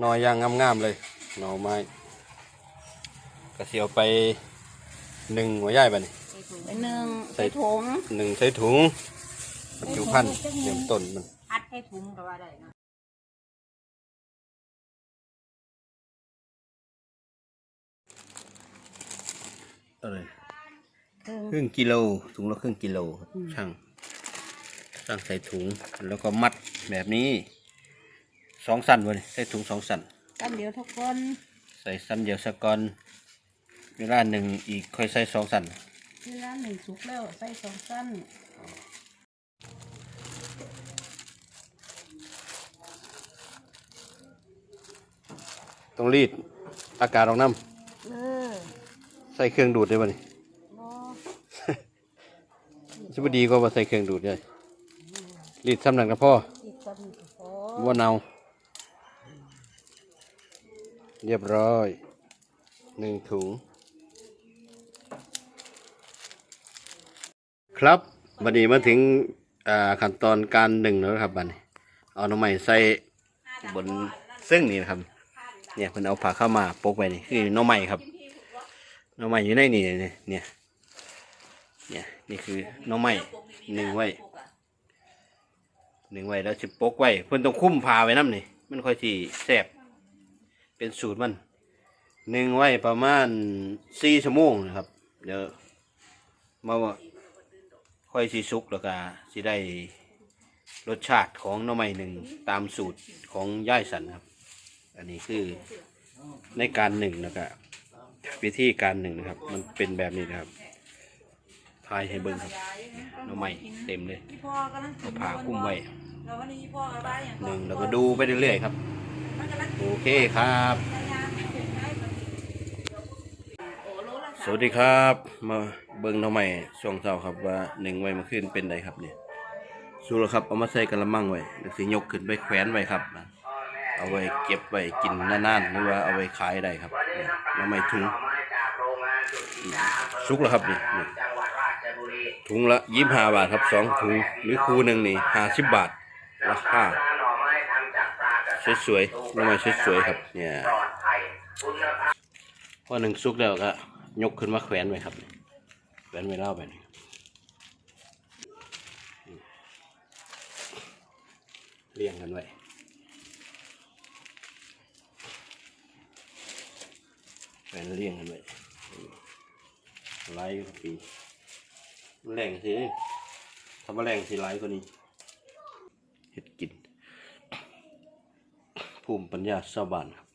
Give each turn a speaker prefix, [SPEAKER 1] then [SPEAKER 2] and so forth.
[SPEAKER 1] หนอยย่างงามๆเลย หน่อไม้กระเสียวไปหนึ่งหัวใหญ่บัดนี้
[SPEAKER 2] ไปหนึ่ง
[SPEAKER 1] ใส่
[SPEAKER 2] ใส่ถุง
[SPEAKER 1] หนึ่งใส่ถุงบรรจุพันธุ์เตรียมต้นมัน
[SPEAKER 2] อัดใส่ถุงก็ว่าได้เนาะ
[SPEAKER 1] อะไร
[SPEAKER 2] เออ
[SPEAKER 1] ครึ่งกิโลถุงละครึ่งกิโลครับช่างช่างใส่ถุงแล้วก็มัดแบบนี้ สองสั้นเลยใส่ถุงสองสั้น
[SPEAKER 2] กันเดี๋ยวทุกคน
[SPEAKER 1] ใส่สั้นเดียวสกก่อนเวลาหนึ่งอีกค่อยใส่สองสั้น
[SPEAKER 2] เวลาหนึ่งสุกแล้วใส่สองสั้น
[SPEAKER 1] ต้องรีดอากาศออกน้
[SPEAKER 2] เออำ
[SPEAKER 1] ใส่เครื่องดูดได้ป่ะนี่
[SPEAKER 2] บ่
[SPEAKER 1] ชิบดีก็ว่าใส่เครื่องดูดเลยรีดซ้ำหนักนะพ่อ
[SPEAKER 2] ติดกันพอ
[SPEAKER 1] ว่าเนา เรียบร้อยหนึ่งถุง ครับวันนี้มาถึงขั้นตอนการหนึ่งแล้วครับบัดนี้เอาน้ำใหม่ใส่บนซึ่งนี่นะครับ เนี่ยเพิ่นเอาผ้าเข้ามาปกไว้นี่คือหน้องใหม่ครับหน้องใหม่อยู่ในนี่เนี่ยเนี่ยเนี่ยนี่คือหน้องใหม่หนึ่งไว้หนึ่งไว้แล้วสิปกไว้เพิ่นต้องคุ้มผ้าไว้น้ำนี่มันค่อยสิแซ่บ เป็นสูตรมันหนึ่งไว้ประมาณสี่ชั่วโมงนะครับ เดี๋ยวมาว่าค่อยสิสุกแล้วก็สิได้รสชาติของหน้องใหม่หนึ่งตามสูตรของย่ายสันครับ อันนี้คือในการหนึ่งนะครับวิธีการหนึ่งนะครับ มันเป็นแบบนี้นะครับทายให้เบิ้งครับหน้ำใหม่เต็มเลย
[SPEAKER 2] พี่พ่อกํลัง
[SPEAKER 1] เอาผ้าคลุ้มไว้
[SPEAKER 2] แล้ววันนี้พ่อกับบ้านอย่าง
[SPEAKER 1] หนึ่งแล้วก็ดูไปเรื่อยๆครับ
[SPEAKER 2] มันกำลัง
[SPEAKER 1] โอเคครับ สวัสดีครับ มาเบิ้งหน้ำใหม่ช่วงเช้าครับว่าหนึ่งไว้มาขึ้นเป็นไดครับเนี่ยสู้แล้วครับเอามาใส่กระมังไว้เดี๋ยวสิยกขึ้นไปแขวนไว้ครับ เอาไว้เก็บไว้กินนานๆหรือว่าเอาไว้ขายได้ครับเนี่ยหน้ำใหม่ถุงสุกแล้วครับนี่นถุงละยี่ห้าบาทครับสองถุงหรือคูหนึ่งนี่ห้าสิบบาทราคา สวยๆน้ำมันสวยๆครับเนี่ยพอหนึ่งซุกแล้วก็ยกขึ้นมาแขวนไว้ครับแขวนไว้เล่าไปนี่เรียงกันไว้แขวนเรียงกันไว้ไล่ปีมันแรงสิทำมาแรงสิไลฟ์กว่านี้เห็ดกิน ภูมิปัญญาชาวบ้านครับ